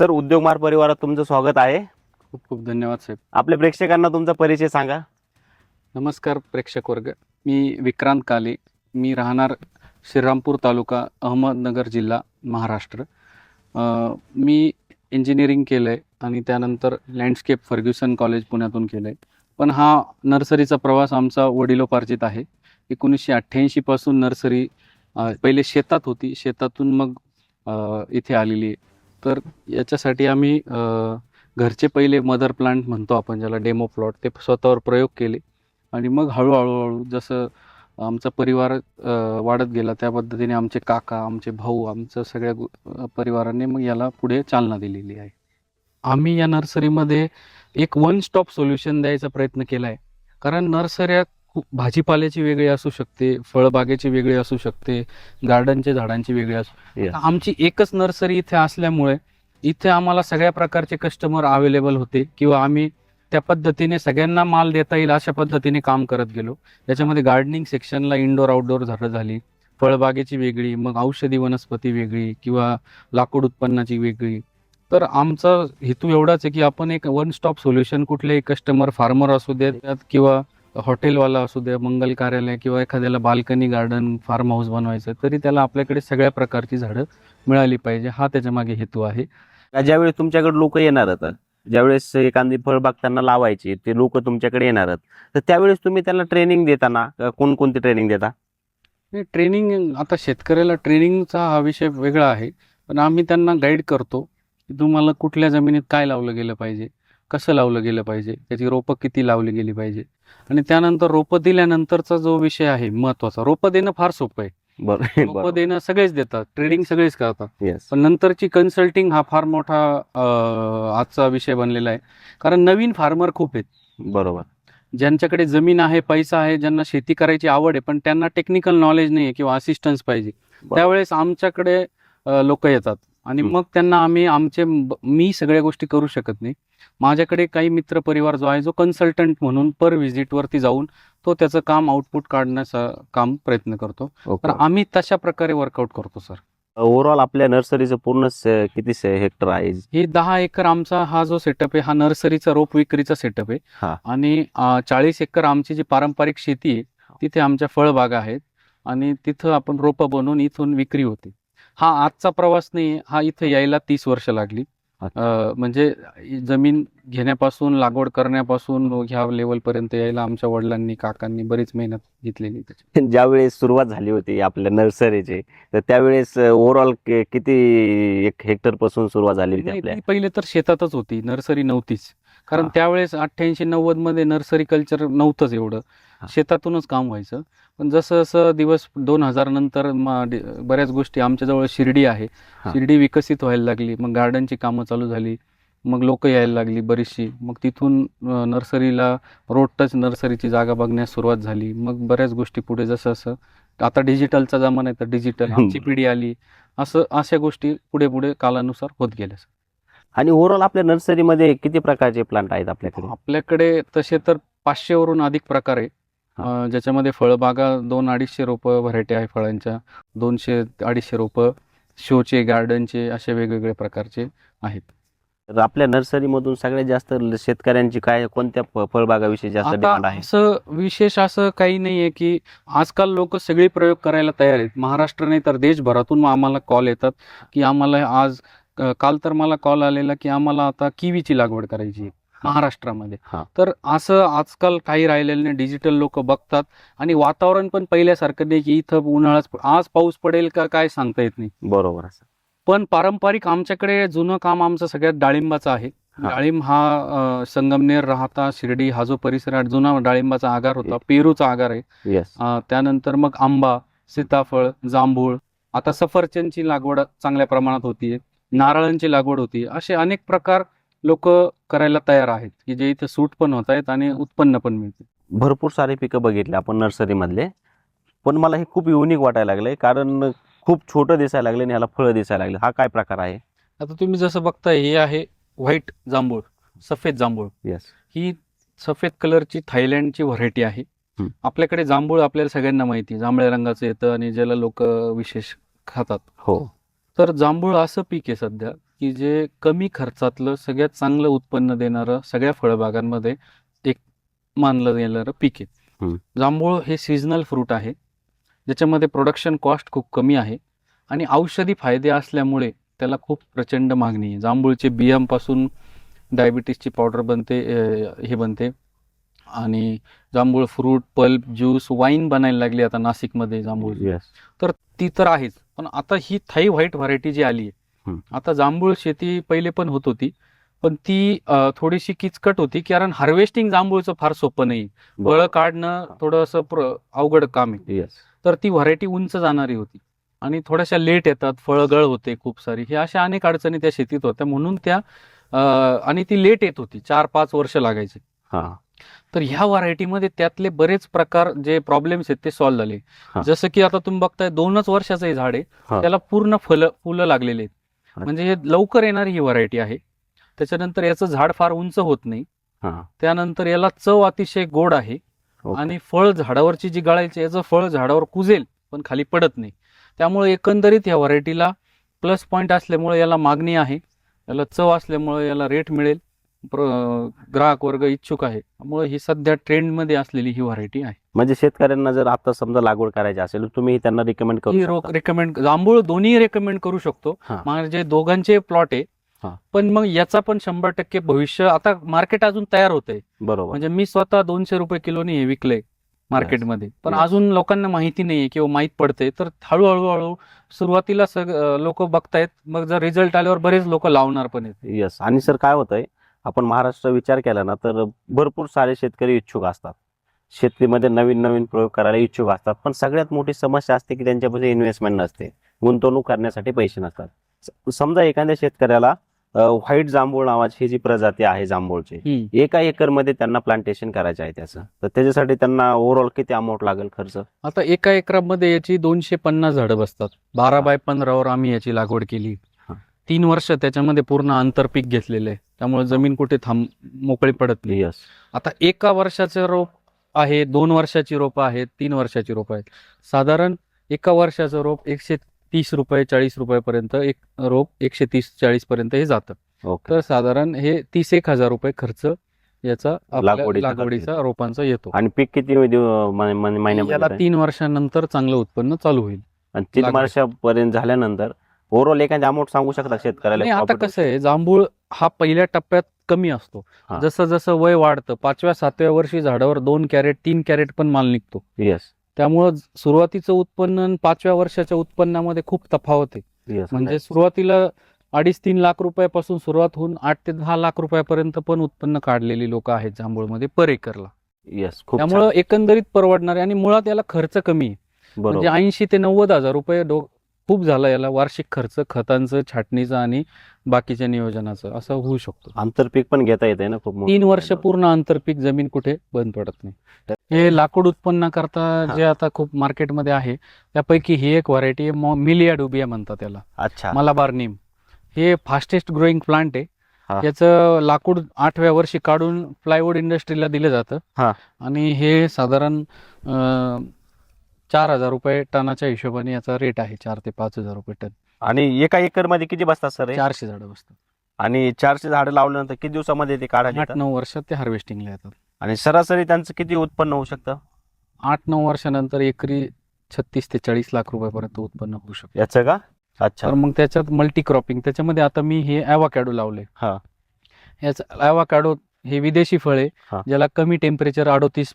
Sir उद्योगमार परिवारात तुमचं स्वागत आहे. खूप खूप धन्यवाद साहेब. आपल्या प्रेक्षकांना तुमचा परिचय सांगा. नमस्कार प्रेक्षक वर्ग. मी विक्रांत काले. मी राहणार श्रीरामपूर तालुका अहमदनगर जिल्हा महाराष्ट्र. अ, मी इंजिनिअरिंग केलं आहे आणि त्यानंतर लँडस्केप फर्ग्युसन कॉलेज पुण्यातून केलं आहे पण हा नर्सरीचा प्रवास आमचा वडिलोपार्जित आहे. एकोणीसशे अठ्ठ्याऐंशीपासून नर्सरी अ, पहिले शेतात होती. शेतातून मग अ, इथे आलेली आहे. तर याच्यासाठी आम्ही घरचे पहिले मदर प्लांट म्हणतो आपण ज्याला डेमो प्लॉट ते स्वतःवर प्रयोग केले. आणि मग हळूहळूहळू जसं आमचा परिवार वाढत गेला त्या पद्धतीने आमचे काका आमचे भाऊ आमचं सगळ्या परिवाराने मग याला पुढे चालना दिलेली आहे. आम्ही या नर्सरीमध्ये एक वन स्टॉप सोल्युशन द्यायचा प्रयत्न केला आहे कारण नर्सऱ्यात खूप भाजीपाल्याची वेगळी असू शकते फळबागेची वेगळी असू शकते गार्डनच्या झाडांची वेगळी असू Yes. आमची एकच नर्सरी इथे असल्यामुळे इथे आम्हाला सगळ्या प्रकारचे कस्टमर अवेलेबल होते किंवा आम्ही त्या पद्धतीने सगळ्यांना माल देता येईल अशा पद्धतीने काम करत गेलो. त्याच्यामध्ये गार्डनिंग सेक्शनला इनडोर आउटडोर झाडं झाली. फळबागेची वेगळी मग औषधी वनस्पती वेगळी किंवा लाकूड उत्पन्नाची वेगळी. तर आमचा हेतू एवढाच आहे की आपण एक वन स्टॉप सोल्युशन कुठलेही कस्टमर फार्मर असू देत किंवा हॉटेलवाला असू दे मंगल कार्यालय किंवा एखाद्याला बाल्कनी गार्डन फार्म हाऊस बनवायचं तरी त्याला आपल्याकडे सगळ्या प्रकारची झाडं मिळाली पाहिजे. हा त्याच्यामागे हेतू आहे. ज्यावेळेस तुमच्याकडे लोक येणार आहेत ज्यावेळेस एखादी फळबाग त्यांना लावायची ते लोक तुमच्याकडे येणार आहेत तर त्यावेळेस तुम्ही त्यांना ट्रेनिंग देताना कोणकोणती ट्रेनिंग देता? ट्रेनिंग आता शेतकऱ्याला ट्रेनिंगचा हा विषय वेगळा आहे पण आम्ही त्यांना गाईड करतो की तुम्हाला कुठल्या जमिनीत काय लावलं गेलं पाहिजे. कसं लावलं गेलं पाहिजे? त्याची रोपं किती लावली गेली पाहिजे? आणि त्यानंतर रोपं दिल्यानंतरचा जो विषय आहे महत्त्वाचा. रोपं देणं फार सोपं आहे. रोपं देणं सगळेच देतात. ट्रेडिंग सगळेच करतात. येस पण नंतरची कन्सल्टिंग हा फार मोठा आजचा विषय बनलेला आहे. कारण नवीन फार्मर खूप आहेत. बरोबर. ज्यांच्याकडे जमीन आहे पैसा आहे ज्यांना शेती करायची आवड आहे पण त्यांना टेक्निकल नॉलेज नाही आहे किंवा असिस्टन्स पाहिजे. त्यावेळेस आमच्याकडे लोक येतात. आणि. मग त्यांना आम्ही आमचे मी सगळ्या गोष्टी करू शकत नाही. माझ्याकडे काही मित्र परिवार जो आहे जो कन्सल्टंट म्हणून पर व्हिजिट वरती जाऊन तो त्याचं काम आउटपुट काढण्याचा काम प्रयत्न करतो. तर आम्ही तशा प्रकारे वर्कआउट करतो सर ओव्हरऑल आपल्या नर्सरीचं पूर्ण किती हेक्टर आहे? हे दहा एकर आमचा हा जो सेटअप आहे हा नर्सरीचा रोप विक्रीचा सेटअप. आहे. आणि चाळीस एकर आमची जी पारंपरिक शेती आहे तिथे आमच्या फळबागा आहेत. आणि तिथं आपण रोपं बनवून इथून विक्री होते. हा आजचा प्रवास नाही हा इथं यायला तीस वर्ष लागली. म्हणजे जमीन घेण्यापासून लागवड करण्यापासून ह्या लेवल पर्यंत यायला आमच्या वडिलांनी काकांनी बरीच मेहनत घेतलेली त्याची. ज्यावेळेस सुरुवात झाली होती आपल्या नर्सरीची तर त्यावेळेस ओव्हरऑल किती एक हेक्टरपासून सुरुवात झाली होती पहिले तर शेतातच होती नर्सरी नव्हतीच. कारण. त्यावेळेस अठ्ठ्याऐंशी नव्वदमध्ये नर्सरी कल्चर नव्हतंच एवढं. शेतातूनच काम व्हायचं. पण जसं जसं दिवस दोन हजार नंतर बऱ्याच गोष्टी आमच्याजवळ शिर्डी आहे. शिर्डी विकसित व्हायला लागली. मग गार्डनची कामं चालू झाली. मग लोक यायला लागली बरीचशी. मग तिथून नर्सरीला रोड टच नर्सरीची जागा बघण्यास सुरुवात झाली. मग बऱ्याच गोष्टी पुढे जसं असं आता डिजिटलचा जमाना आहे तर डिजिटल आमची पिढी आली. असं अशा गोष्टी पुढे पुढे कालानुसार होत गेल्या आणि ओव्हरऑल आपल्या नर्सरीमध्ये किती प्रकारचे प्लांट आहेत आपल्याकडे? आपल्याकडे तसे तर पाचशेवरून अधिक प्रकार आहे. अं, ज्याच्यामध्ये फळबागा दोन अडीचशे रोपं व्हरायटी आहे फळांच्या. दोनशे अडीचशे रोपं शोचे गार्डनचे असे वेगवेगळे प्रकारचे आहेत. तर आपल्या नर्सरीमधून सगळ्यात जास्त शेतकऱ्यांची काय कोणत्या फ- फळबागाविषयी जास्त डिमांड आहे? असं विशेष असं काही नाहीये की आजकाल लोक सगळे प्रयोग करायला तयार आहेत. महाराष्ट्र नाही तर देशभरातून आम्हाला कॉल येतात की आम्हाला आज अं, काल तर मला कॉल आलेला की आम्हाला आता किवीची लागवड करायची आहे? महाराष्ट्रामध्ये. हा. तर असं आजकाल काही राहिलेलं नाही. डिजिटल लोक बघतात. आणि वातावरण पण पहिल्यासारखं नाही की इथं उन्हाळाच आज पाऊस पडेल का काय सांगता येत नाही. बरोबर पण पारंपरिक आमच्याकडे जुनं काम आमचं सगळ्यात डाळिंबाचं आहे. हा. डाळिंब हा अं, संगमनेर राहता शिर्डी हा जो परिसर आहे जुना डाळिंबाचा आगार होता. पेरूचा आगार आहे. अं, त्यानंतर मग आंबा सीताफळ जांभूळ. आता सफरचंदची लागवड चांगल्या प्रमाणात होतीये. नारळांची लागवड होती असे अनेक प्रकार लोक करायला तयार आहेत की जे इथे सूट पण होत आहेत आणि उत्पन्न पण मिळते. भरपूर सारे पिकं बघितले आपण नर्सरीमधले. पण मला हे खूप युनिक वाटायला लागले कारण खूप छोटं दिसायला लागले आणि ह्याला फळं दिसायला लागले. हा काय प्रकार आहे? आता तुम्ही जसं बघताय हे आहे व्हाईट जांभूळ सफेद जांभूळ. येस ही सफेद कलरची थायलंडची व्हरायटी आहे. आपल्याकडे जांभूळ आपल्याला सगळ्यांना माहिती जांभळ्या रंगाचं येतं आणि ज्याला लोक विशेष खातात. हो. तर जांभूळ असं पीक आहे सध्या की जे कमी खर्चातलं सगळ्यात चांगलं उत्पन्न देणारं सगळ्या फळबागांमध्ये एक मानलं गेणारं पीक आहे. जांभूळ हे सिजनल फ्रूट आहे. ज्याच्यामध्ये प्रोडक्शन कॉस्ट खूप कमी आहे आणि औषधी फायदे असल्यामुळे त्याला खूप प्रचंड मागणी आहे. जांभूळचे बियांपासून डायबिटीसची पावडर बनते हे बनते. आणि जांभूळ फ्रूट पल्प ज्यूस वाईन बनायला लागली आता नाशिकमध्ये जांभूळ. येस तर ती तर आहेच. पण आता ही थाई व्हाईट व्हरायटी जी आली आहे. आता जांभूळ शेती पहिले पण होत होती पण ती थोडीशी किचकट होती कारण हार्वेस्टिंग जांभूळचं फार सोपं नाही. फळं काढणं थोडंसं अवघड काम आहे. तर ती व्हरायटी उंच जाणारी होती. आणि थोड्याशा लेट येतात फळगळ होते खूप सारी. हे अशा अनेक अडचणी त्या शेतीत होत्या. म्हणून त्या आणि ती लेट येत होती चार पाच वर्ष लागायचे. हा. तर ह्या व्हरायटीमध्ये त्यातले बरेच प्रकार जे प्रॉब्लेम्स आहेत ते सॉल्व्ह झाले. जसं की आता तुम्ही बघताय दोनच वर्षाचं हे झाड आहे. त्याला पूर्ण फलं फुलं लागलेले आहेत. म्हणजे हे लवकर येणारी ही व्हरायटी आहे. त्याच्यानंतर याचं झाड फार उंच होत नाही. त्यानंतर याला चव अतिशय गोड आहे. आणि फळ झाडावरची जी गळायची याचं फळ झाडावर कुजेल पण खाली पडत नाही. त्यामुळे एकंदरीत या व्हरायटीला प्लस पॉईंट असल्यामुळे याला मागणी आहे. याला चव असल्यामुळे याला रेट मिळेल. ग्राहक वर्ग इच्छुक आहे. त्यामुळे ही सध्या ट्रेंडमध्ये असलेली ही व्हरायटी आहे. म्हणजे शेतकऱ्यांना जर आता समजा लागवड करायची असेल तर तुम्ही त्यांना रिकमेंड करू. रेकमेंड जांभूळ दोन्ही रेकमेंड करू शकतो. म्हणजे दोघांचे प्लॉट आहे. पण मग याचा पण शंभर टक्के भविष्य आता मार्केट अजून तयार होत आहे बरोबर. म्हणजे मी स्वतः दोनशे रुपये किलोनी हे विकलंय मार्केटमध्ये पण. अजून लोकांना माहिती नाहीये किंवा माहीत पडते तर हळूहळू हळू सुरुवातीला लोक बघतायत मग जर रिझल्ट आल्यावर बरेच लोक लावणार पण आहेत. येस आणि सर काय होतंय आपण महाराष्ट्र विचार केला ना तर भरपूर सारे शेतकरी इच्छुक असतात. शेतीमध्ये नवीन नवीन प्रयोग करायला इच्छुक असतात. पण सगळ्यात मोठी समस्या असते की त्यांच्यापाशी इन्व्हेस्टमेंट नसते. गुंतवणूक करण्यासाठी पैसे नसतात. समजा एखाद्या शेतकऱ्याला व्हाईट जांभूळ नावाची ही जी प्रजाती आहे जांभूळची एका एकरमध्ये त्यांना प्लांटेशन करायचं आहे त्याचं. तर त्याच्यासाठी त्यांना ओव्हरऑल किती अमाऊंट लागेल खर्च? आता एका एकरामध्ये याची दोनशे पन्नास झाडं बसतात. बारा. बाय पंधरावर आम्ही याची लागवड केली. तीन वर्ष त्याच्यामध्ये पूर्ण आंतरपीक घेतलेलं आहे. त्यामुळे जमीन कुठे थांब मोकळी पडत नाही. यस आता एका वर्षाचं रोप आहे दोन वर्षाची रोपं आहेत तीन वर्षाची रोपं आहेत. साधारण एका वर्षाचं रोप एकशे तीस रुपये चाळीस रुपयापर्यंत एक रोप एकशे तीस चाळीस पर्यंत हे जातं. ओके तर साधारण हे तीस एक हजार रुपये खर्च याचा आपल्या लागवडीचा लागवडीचा रोपांचा येतो. आणि पीक किती दिव- म- म-? तीन वर्षानंतर चांगलं उत्पन्न चालू होईल. आणि तीन लागवड. वर्षापर्यंत झाल्यानंतर ओव्हरऑल एखादी अमाऊंट सांगू शकता शेतकऱ्याला? आता profit कसं आहे जांभूळ हा पहिल्या टप्प्यात कमी असतो. हा. जसं जसं वय वाढतं पाचव्या सातव्या वर्षी झाडावर दोन कॅरेट तीन कॅरेट पण माल निघतो. येस त्यामुळं सुरुवातीचं उत्पन्न आणि पाचव्या वर्षाच्या उत्पन्नामध्ये खूप तफावत आहे. म्हणजे सुरुवातीला अडीच तीन लाख रुपयापासून सुरुवात होऊन आठ ते दहा लाख रुपयापर्यंत पण उत्पन्न काढलेली लोक आहेत जांभूळमध्ये पर एकरला. येस खूप त्यामुळं एकंदरीत परवडणार आणि मुळात याला खर्च कमी आहे. म्हणजे बरोबर ऐंशी ते नव्वद हजार रुपये डो खूप झाला याला वार्षिक खर्च खतांचं छाटणीचं आणि बाकीच्या नियोजनाचं असं होऊ शकतो आंतरपीक पण घेता येते ना खूप. तीन वर्ष पूर्ण आंतरपीक जमीन कुठे बंद पडत नाही हे लाकूड उत्पन्नाकरता. जे आता खूप मार्केटमध्ये आहे त्यापैकी ही एक व्हरायटी मिलिया डुबिया म्हणतात त्याला अच्छा मलाबार नीम हे फास्टेस्ट ग्रोईंग प्लांट आहे. याचं लाकूड आठव्या वर्षी काढून प्लायवूड इंडस्ट्रीला दिलं जातं. आणि हे साधारण चार हजार रुपये टनाच्या हिशोबाने याचा रेट आहे चार ते पाच हजार रुपये टन. आणि एका एकरमध्ये किती बसतात सर हे? चारशे झाडं बसतात. आणि चारशे झाडं लावल्यानंतर किती दिवसामध्ये ते काढायला आठ येतात? नऊ वर्षात ते हार्वेस्टिंगला येतात. आणि सरासरी त्यांचं किती उत्पन्न होऊ शकतं? आठ नऊ वर्षानंतर एकरी छत्तीस ते चाळीस लाख रुपयापर्यंत उत्पन्न होऊ शकतं. याचं का? अच्छा. तर मग त्याच्यात मल्टी क्रॉपिंग त्याच्यामध्ये आता मी हे ॲवाकॅडो लावले. हा. याचं ॲवाकॅडो हे विदेशी फळ आहे हा. ज्याला कमी टेम्परेचर अडोतीस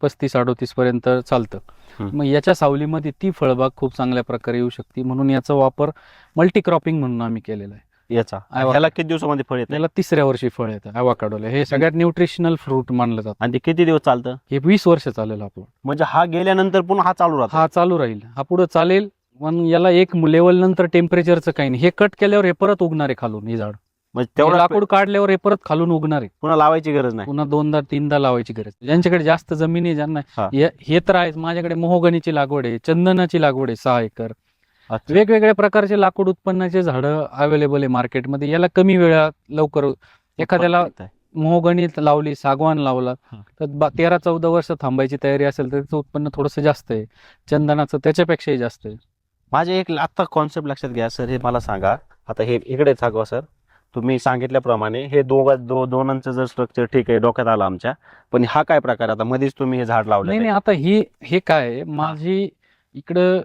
पस्तीस अडोतीस पर्यंत चालतं. हम्म. मग याच्या सावलीमध्ये ती फळबाग खूप चांगल्या प्रकारे येऊ शकते. म्हणून याचा वापर मल्टी क्रॉपिंग म्हणून आम्ही केलेला आहे. याचा. ह्याला किती दिवसामध्ये फळ येतं? याला तिसऱ्या वर्षी फळ येतं ॲवाकॅडोला हे सगळ्यात न्यूट्रिशनल फ्रूट मानलं जातं. आणि ते किती दिवस चालतं? हे वीस वर्ष चालेल आपलं. म्हणजे हा गेल्यानंतर पुन्हा हा चालू राहतो. हा चालू राहील. हा पुढे चालेल पण याला एक लेवल नंतर टेम्परेचरचं काही नाही. हे कट केल्यावर हे परत उगणार आहे खालून हे झाड. म्हणजे हे तेवढा लाकूड काढल्यावर हे परत खालून उगणार आहे. पुन्हा लावायची गरज नाही. पुन्हा दोनदा तीनदा लावायची गरज ज्यांच्याकडे जास्त जमीन आहे ज्यांना हा. तर आहेच. माझ्याकडे मोहगणीची लागवड आहे चंदनाची लागवड आहे सहा एकर. अच्छा. वेगवेगळ्या प्रकारचे लाकूड उत्पन्नाचे झाडं अवेलेबल आहे मार्केटमध्ये याला कमी वेळात लवकर एखाद्याला. मोहगणी लावली सागवान लावला हा. तर बा- तेरा चौदा वर्ष थांबायची तयारी असेल तर त्याचं उत्पन्न थोडंसं जास्त आहे. चंदनाचं त्याच्यापेक्षाही जास्त आहे. माझे एक आता कॉन्सेप्ट लक्षात घ्या सर हे मला सांगा. आता हे इकडे थाकवा सर तुम्ही सांगितल्याप्रमाणे हे दोघं दो दोनांचं जर स्ट्रक्चर ठीक आहे डोक्यात आलं आमच्या पण हा काय प्रकार आता मध्येच तुम्ही हे झाड लावलं नाही नाही आता ही हे काय आहे? माझी इकडं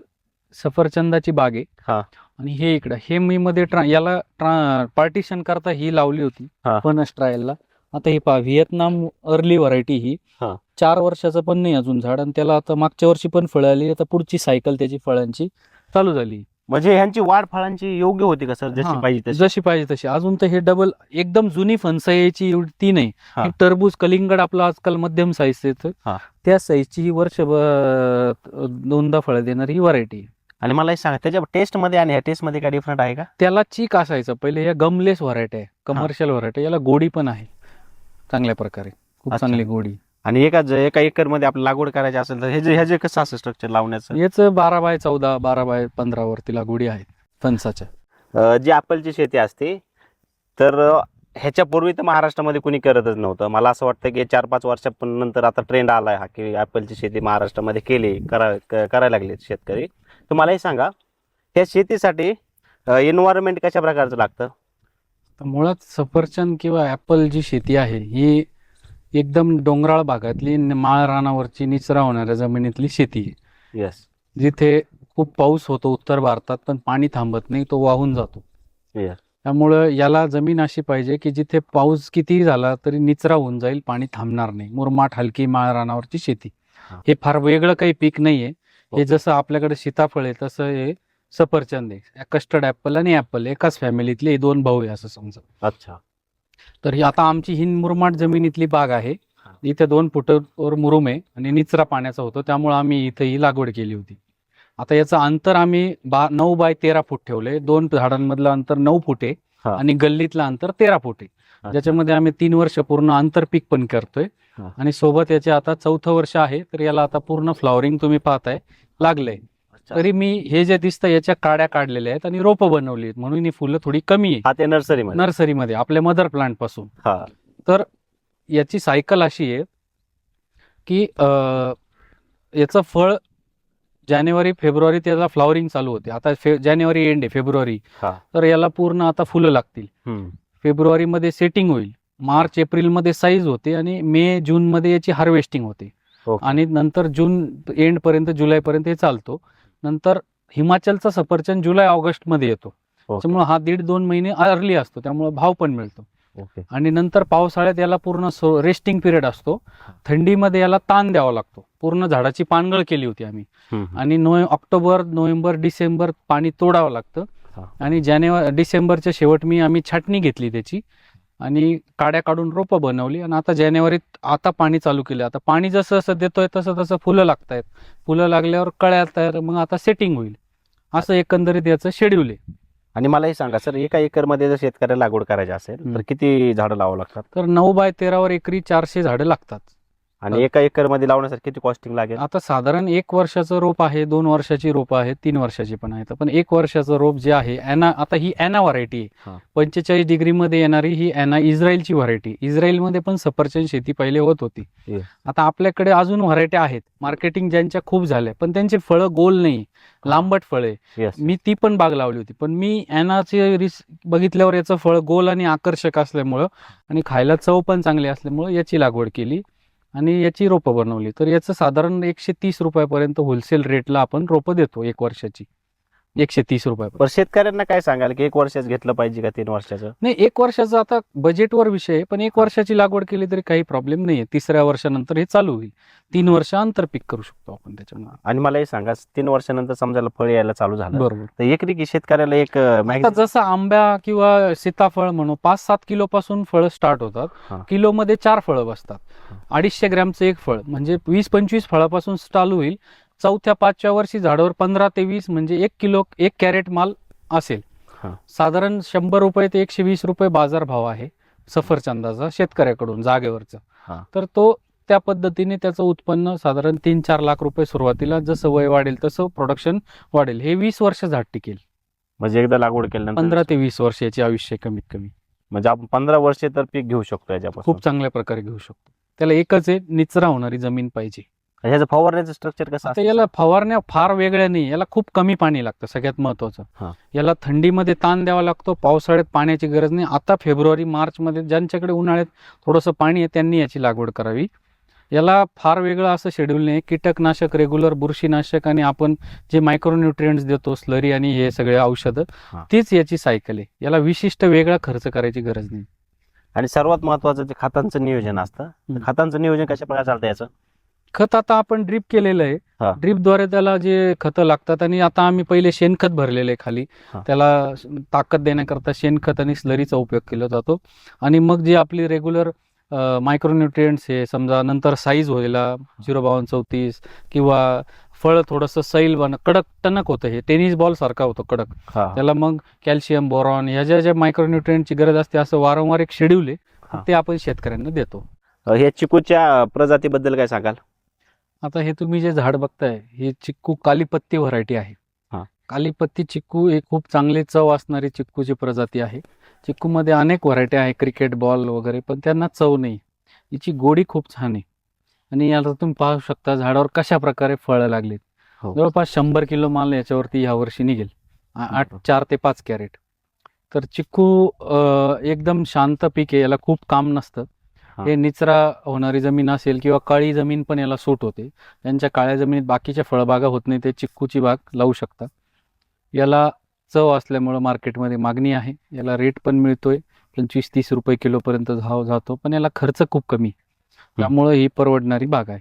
सफरचंदाची बाग आहे. हा. आणि हे इकडं हे मी मध्ये ट्रा याला ट्रा पार्टिशन करता ही लावली होती हा. फणस ट्रायलला आता हे पहा व्हिएतनाम अर्ली व्हरायटी ही. हा. चार वर्षाचं पण नाही अजून झाड आणि त्याला आता मागच्या वर्षी पण फळं आली आता पुढची सायकल त्याची फळांची चालू झाली. म्हणजे ह्यांची वाढ फळांची योग्य होती का सर? जशी हा, पाहिजे तशी? जशी पाहिजे तशी. अजून तर हे डबल एकदम जुनी फणसं यायची एवढी ती नाही. हा. ही. टरबूज कलिंगड आपलं आजकाल मध्यम साईज येतं हा. त्या साईजची ही वर्षभर दोनदा फळं देणारी ही व्हरायटी आणि मला सांगा त्याच्या टेस्टमध्ये आणि ह्या टेस्टमध्ये काय डिफरंट आहे का? त्याला चीक असायचं. पहिले या गमलेस व्हरायटी आहे. कमर्शियल व्हरायटी याला गोडी पण आहे. चांगल्या प्रकारे. खूप अच्छा. चांगली गोडी. आणि एका ज- एका एकरमध्ये आपल्याला लागवड करायची असेल तर हे जे ह्याचे कसं असं स्ट्रक्चर लावण्याचं? याच बारा बाय चौदा बारा बाय पंधरा वरती लागवडी आहेत फणसाच्या. अं, जी ॲपलची शेती असते तर अं, ह्याच्यापूर्वी तर महाराष्ट्रामध्ये कुणी करतच नव्हतं. मला असं वाटतं की चार पाच वर्षानंतर आता ट्रेंड आलाय हा की ॲपलची शेती महाराष्ट्रामध्ये केली करा क- करायला लागले शेतकरी. तर मला हे सांगा ह्या शेतीसाठी एन्व्हायरमेंट कशा प्रकारचं लागतं? तर मुळात सफरचंद किंवा ॲपल जी शेती आहे ही एकदम डोंगराळ भागातली माळ रानावरची निचरा होणाऱ्या जमिनीतली शेती आहे. येस जिथे खूप पाऊस होतो उत्तर भारतात पण पाणी थांबत नाही तो वाहून जातो. Yes. त्यामुळं याला जमीन अशी पाहिजे की जिथे पाऊस कितीही झाला तरी निचरा होऊन जाईल पाणी थांबणार नाही. मुरमाठ हलकी माळ रानावरची शेती. हा. फार वेगळं काही पीक नाहीये. हे. जसं आपल्याकडे सीताफळ आहे तसं हे सफरचंद आहे. कस्टर्ड ऍपल आणि ऍपल एकाच फॅमिलीतले दोन भाऊ आहे असं समजा. अच्छा. तर ही आता आमची ही मुरमाड जमिनीतली बाग आहे. इथे दोन फुटावर मुरुम आहे आणि निचरा पाण्याचा होतो त्यामुळे आम्ही इथे ही लागवड केली होती आता याचं अंतर आम्ही बा नऊ बाय तेरा फूट ठेवलंय दोन झाडांमधलं अंतर नऊ फूट आहे. आणि गल्लीतलं अंतर तेरा फूट आहे. ज्याच्यामध्ये आम्ही तीन वर्ष पूर्ण आंतरपीक पण करतोय. आणि सोबत याचे आता चौथं वर्ष आहे तर याला आता पूर्ण फ्लॉवरिंग तुम्ही पाहताय लागलंय. तरी मी हे जे दिसतं याच्या काड्या काढलेल्या आहेत आणि रोपं बनवली आहेत. म्हणून ही फुलं थोडी कमी आहे हा ते नर्सरीमध्ये. नर्सरीमध्ये आपल्या मदर प्लांटपासून हा. तर याची सायकल अशी आहे की अं, याचं फळ जानेवारी फेब्रुवारी त्याला फ्लॉवरिंग चालू होते. आता फे जानेवारी एंड आहे फेब्रुवारी. हा. तर याला पूर्ण आता फुलं लागतील. हम्म. फेब्रुवारीमध्ये सेटिंग होईल. मार्च एप्रिलमध्ये साईज होते आणि मे जूनमध्ये याची हार्वेस्टिंग होते. आणि नंतर जून एंड पर्यंत जुलैपर्यंत हे चालतो. नंतर हिमाचलचा सफरचंद जुलै ऑगस्टमध्ये येतो. ओके. त्यामुळे हा दीड दोन महिने अर्ली असतो. त्यामुळे भाव पण मिळतो. आणि नंतर पावसाळ्यात याला पूर्ण रेस्टिंग पिरियड असतो. थंडीमध्ये याला ताण द्यावा लागतो. पूर्ण झाडाची पानगळ केली होती आम्ही. आणि नोव्हे ऑक्टोबर नोव्हेंबर डिसेंबर पाणी तोडावं लागतं. आणि जानेवारी डिसेंबरच्या शेवट मी आम्ही छाटणी घेतली त्याची. आणि काड्या काढून रोपं बनवली आणि आता जानेवारीत आता पाणी चालू केलं. आता पाणी जसं जसं देतोय तसं तसं फुलं लागत आहेत फुलं लागल्यावर कळ्या तर मग आता सेटिंग होईल. असं एकंदरीत याचं शेड्यूल आहे. आणि मला हे सांगा सर एका एकरमध्ये जर शेतकऱ्याला लागवड करायची असेल तर. किती झाडं लावावं लागतात? तर नऊ बाय तेरावर एकरी चारशे झाडं लागतात. आणि एका एकरमध्ये लावण्यासाठी किती कॉस्टिंग लागेल. आता साधारण एक वर्षाचं रोप आहे दोन वर्षाची रोप आहे तीन वर्षाची पण आहेत पण एक वर्षाचं रोप जे आहे अॅना आता ही अॅना व्हरायटी. आहे. पंचेचाळीस डिग्री मध्ये येणारी ही अॅना इस्रायलची व्हरायटी इस्रायलमध्ये पण सफरचंद शेती पहिले होत होती. आता आपल्याकडे अजून व्हरायटी आहेत. मार्केटिंग ज्यांच्या खूप झाल्या पण त्यांचे फळं गोल नाही. लांबट फळे मी ती पण बाग लावली होती पण मी अॅनाचे रिस बघितल्यावर याचं फळ गोल आणि आकर्षक असल्यामुळं आणि खायला चव पण चांगली असल्यामुळं याची लागवड केली. आणि याची रोपं बनवली. तर याचं साधारण एकशे तीस रुपयापर्यंत होलसेल रेटला आपण रोपं देतो एक वर्षाची. एकशे तीस रुपयापर्यंत पण शेतकऱ्यांना काय सांगाल की एक वर्षाच घेतलं पाहिजे का तीन वर्षाचं? नाही एक वर्षाचा आता बजेटवर विषय आहे पण एक वर्षाची लागवड केली तरी काही प्रॉब्लेम नाहीये. तिसऱ्या वर्षानंतर हे चालू होईल. तीन वर्ष आंतरपीक करू शकतो आपण त्याच्यामध्ये. आणि मला हे सांगा तीन वर्षानंतर समजायला फळ यायला चालू झालं. बरोबर. तर एकरी की शेतकऱ्याला एक आता जसं आंब्या किंवा सीताफळ म्हणू पाच सात किलो पासून फळं स्टार्ट. होतात. किलोमध्ये चार फळं बसतात. अडीचशे ग्रॅमचं एक फळ म्हणजे वीस पंचवीस फळापासून चालू होईल. चौथ्या पाचव्या वर्षी झाडावर पंधरा ते वीस म्हणजे एक किलो एक कॅरेट माल असेल. हा. साधारण शंभर रुपये ते एकशे वीस रुपये बाजार भाव आहे सफरचंदाचा शेतकऱ्याकडून जागेवरचा. तर तो त्या पद्धतीने त्याचं उत्पन्न साधारण तीन चार लाख रुपये सुरुवातीला जसं वय वाढेल तसं प्रोडक्शन वाढेल. हे वीस वर्ष झाड टिकेल. म्हणजे एकदा लागवड केल्यानंतर पंधरा ते वीस वर्ष याचे आयुष्य कमीत कमी. म्हणजे आपण पंधरा वर्षे तर पीक घेऊ शकतो याच्यापासून. खूप चांगल्या प्रकारे घेऊ शकतो. त्याला एकच आहे निचरा होणारी जमीन पाहिजे. ह्याचं फवारण्याचं स्ट्रक्चर कसं आता असतं याला फवारण्या फार वेगळ्या नाही याला खूप कमी पाणी लागतं सगळ्यात हा. महत्वाचं याला थंडीमध्ये ताण द्यावा लागतो पावसाळ्यात पाण्याची गरज नाही. आता फेब्रुवारी मार्च मध्ये ज्यांच्याकडे उन्हाळ्यात थोडंसं पाणी आहे त्यांनी याची लागवड करावी. याला फार वेगळं असं शेड्यूल नाही. कीटकनाशक रेग्युलर बुरशीनाशक आणि आपण जे मायक्रोन्युट्रियंट्स देतो स्लरी आणि हे सगळे औषधं हा. तीच याची सायकल आहे. याला विशिष्ट वेगळा खर्च करायची गरज नाही. आणि सर्वात महत्वाचं ते खतांचं नियोजन असतं हम्म. खतांचं नियोजन कशा प्रकारे चालतं याचं? खत आता आपण ड्रीप केलेलं हा. आहे ड्रीपद्वारे त्याला जे खतं लागतात आणि आता आम्ही पहिले शेणखत भरलेलं आहे खाली हा. त्याला ताकद देण्याकरता शेणखत आणि स्लरीचा उपयोग केला जातो आणि मग जी आपली रेग्युलर मायक्रोन्युट्रियंट्स आहे समजा नंतर साईज व्हायला झिरो बावन्न चौतीस किंवा फळ थोडंसं सैल बन कडक टणक होतं हे टेनिस बॉल सारखा होतो कडक हा. त्याला मग कॅल्शियम बोरॉन ह्या ज्या ज्या मायक्रोन्युट्रियंटची गरज असते असं वारंवार एक शेड्यूल आहे हा. ते आपण शेतकऱ्यांना देतो हे चिकूच्या प्रजातीबद्दल काय सांगाल आता हे तुम्ही जे झाड बघताय हे चिक्कू कालीपत्ती व्हरायटी आहे. हा. कालीपत्ती चिक्कू ही खूप चांगली चव असणारी चिक्कूची प्रजाती आहे. चिक्कूमध्ये अनेक व्हरायटी आहे क्रिकेट बॉल वगैरे पण त्यांना चव नाही. हिची गोडी खूप छान आहे. आणि याला तुम्ही पाहू शकता झाडावर कशा प्रकारे फळं लागलीत. हो. जवळपास शंभर किलो माल याच्यावरती ह्या वर्षी निघेल. आठ. चार ते पाच कॅरेट. तर चिक्कू एकदम शांत पीक आहे याला खूप काम नसतं. हा. निचरा होणारी जमीन असेल किंवा काळी जमीन पण याला सूट होते. त्यांच्या काळ्या जमिनीत बाकीच्या फळबागा होत नाही ते चिक्कूची बाग लावू शकता याला चव असल्यामुळं मार्केटमध्ये मागणी आहे. याला रेट पण मिळतोय. पंचवीस तीस रुपये किलोपर्यंत भाव जातो पण याला खर्च खूप कमी. त्यामुळं ही परवडणारी बाग आहे.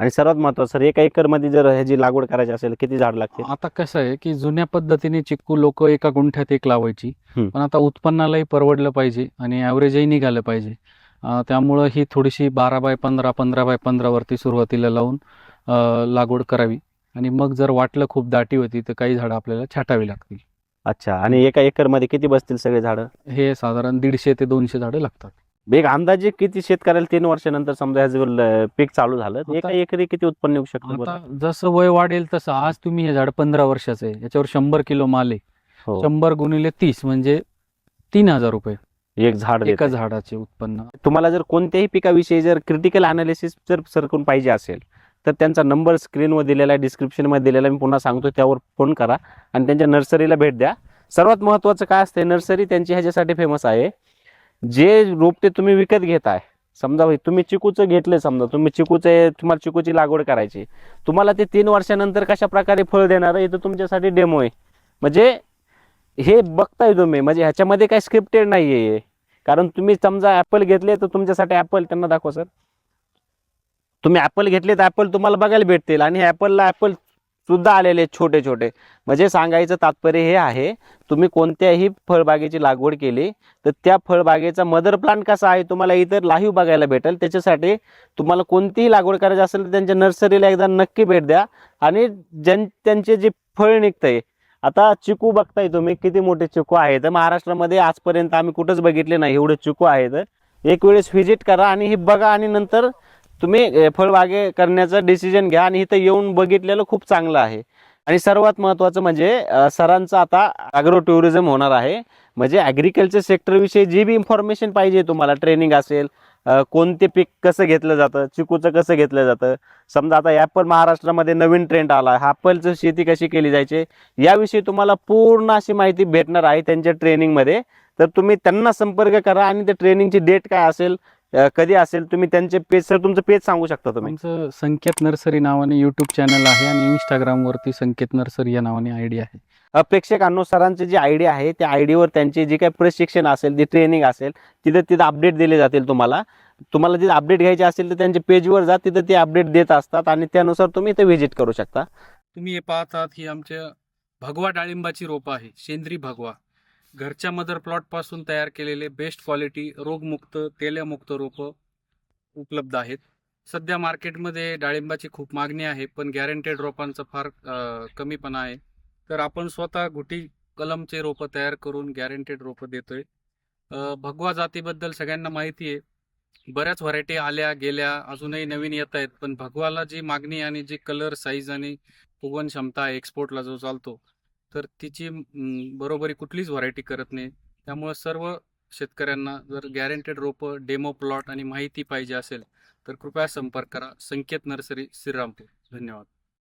आणि सर्वात महत्वाचं सर एका एकरमध्ये जर ह्याची लागवड करायची असेल किती झाड लागतील? आता कसं आहे की जुन्या पद्धतीने चिक्कू लोक एका गुंठ्यात एक लावायची. पण आता उत्पन्नालाही परवडलं पाहिजे आणि ॲव्हरेजही निघालं पाहिजे. त्यामुळं ही थोडीशी बारा बाय पंधरा पंधरा बाय पंधरावरती सुरुवातीला लावून लागवड करावी. आणि मग जर वाटलं खूप दाटी होती तर काही झाडं आपल्याला छाटावी लागतील. अच्छा. आणि एका एकरमध्ये किती बसतील सगळे झाडं? हे साधारण दीडशे ते दोनशे झाडं लागतात. एक अंदाजे किती शेतकऱ्याला तीन वर्षानंतर समजा ह्याचं पीक चालू झालं एका एकरी किती उत्पन्न येऊ शकतं? जसं वय वाढेल तसं आज तुम्ही हे झाड पंधरा वर्षाचं आहे. याच्यावर शंभर किलो माल आहे. हो. शंभर गुणिले तीस म्हणजे तीन हजार रुपये. एक झाड एका. झाडाचे उत्पन्न. तुम्हाला जर कोणत्याही पिकाविषयी जर क्रिटिकल अनालिसिस जर सरकून पाहिजे असेल तर त्यांचा नंबर स्क्रीनवर दिलेला आहे डिस्क्रिप्शनमध्ये दिलेला मी पुन्हा सांगतो त्यावर फोन करा आणि त्यांच्या नर्सरीला भेट द्या. सर्वात महत्त्वाचं काय असते नर्सरी त्यांची ह्याच्यासाठी फेमस आहे. जे रोपटे तुम्ही विकत घेताय समजा भाई तुम्ही चिकूचं घेतलं समजा तुम्ही चिकूचं तुम्हाला चिकूची लागवड करायची. तुम्हाला ते तीन वर्षानंतर कशा प्रकारे फळ देणार आहे इथं तुमच्यासाठी डेमो आहे. म्हणजे हे बघताय तुम्ही म्हणजे ह्याच्यामध्ये काही स्क्रिप्टेड नाही आहे कारण तुम्ही समजा ॲपल घेतले तर तुमच्यासाठी ॲपल त्यांना दाखवा सर तुम्ही ॲपल घेतले तर ॲपल तुम्हाला बघायला भेटतील आणि ॲपलला ॲपल सुद्धा आलेले आहेत छोटे छोटे. म्हणजे सांगायचं तात्पर्य हे आहे तुम्ही कोणत्याही फळबागेची लागवड केली तर त्या फळबागेचा मदर प्लांट कसा आहे तुम्हाला इतर लाईव्ह बघायला भेटेल. त्याच्यासाठी तुम्हाला कोणतीही लागवड करायची असेल तर त्यांच्या नर्सरीला एकदा नक्की भेट द्या. आणि ज्यां त्यांचे जे फळ निघतंय आता चिकू बघताय तुम्ही किती मोठे चिकू आहेत. महाराष्ट्रामध्ये आजपर्यंत आम्ही कुठंच बघितले नाही एवढे चिकू आहेत. एक वेळेस व्हिजिट करा आणि हे बघा आणि नंतर तुम्ही फळबागे करण्याचं डिसिजन घ्या आणि इथं येऊन बघितलेलं खूप चांगलं आहे. आणि सर्वात महत्त्वाचं म्हणजे सरांचं आता ॲग्रो टुरिझम होणार आहे. म्हणजे ॲग्रिकल्चर सेक्टरविषयी जी बी इन्फॉर्मेशन पाहिजे तुम्हाला ट्रेनिंग असेल कोणते पीक कसं घेतलं जातं चिकूचं कसं घेतलं जातं? समजा आता ॲपल महाराष्ट्रामध्ये नवीन ट्रेंड आला आहे ॲपलचं शेती कशी केली जायची? याविषयी तुम्हाला पूर्ण अशी माहिती भेटणार आहे त्यांच्या ट्रेनिंगमध्ये तर तुम्ही त्यांना संपर्क करा आणि त्या ट्रेनिंगची डेट काय असेल कधी असेल तुम्ही त्यांचे पेज सर तुमचं पेज सांगू शकता तुम्ही. आमचं संकेत नर्सरी नावाने युट्यूब चॅनल आहे आणि इंस्टाग्रामवरती संकेत नर्सरी या नावाने आय आहे. प्रेक्षकांनो जे आय आयडी आहे त्या आयडीवर त्यांचे जे काही प्रशिक्षण असेल जे ट्रेनिंग असेल तिथं तिथं अपडेट दिले जातील तुम्हाला. तुम्हाला जिथे अपडेट घ्यायचे असेल तर त्यांच्या पेजवर जा तिथं ते अपडेट देत असतात आणि त्यानुसार तुम्ही इथे व्हिजिट करू शकता. तुम्ही हे पाहतात ही आमच्या भगवा डाळिंबाची रोपं आहे सेंद्री भगवा. घरच्या मदर प्लॉटपासून तयार केलेले बेस्ट क्वालिटी रोगमुक्त तेल्यामुक्त रोपं उपलब्ध आहेत. सध्या मार्केटमध्ये डाळिंबाची खूप मागणी आहे पण गॅरंटेड रोपांचा फार कमीपणा आहे. तर आपण स्वतः गुटी कलमचे रोपं तयार करून गॅरंटेड रोपं देतोय. भगवा जातीबद्दल सगळ्यांना माहिती आहे. बऱ्याच व्हरायटी आल्या गेल्या अजूनही नवीन येत आहेत पण भगवाला जी मागणी आणि जी कलर साईज आणि फुगवण क्षमता आहे एक्सपोर्टला जो चालतो तर तिची बरोबरी कुठलीच व्हरायटी करत नाही. त्यामुळं सर्व शेतकऱ्यांना जर गॅरंटेड रोपं डेमो प्लॉट आणि माहिती पाहिजे असेल तर कृपया संपर्क करा. संकेत नर्सरी श्रीरामपूर. धन्यवाद.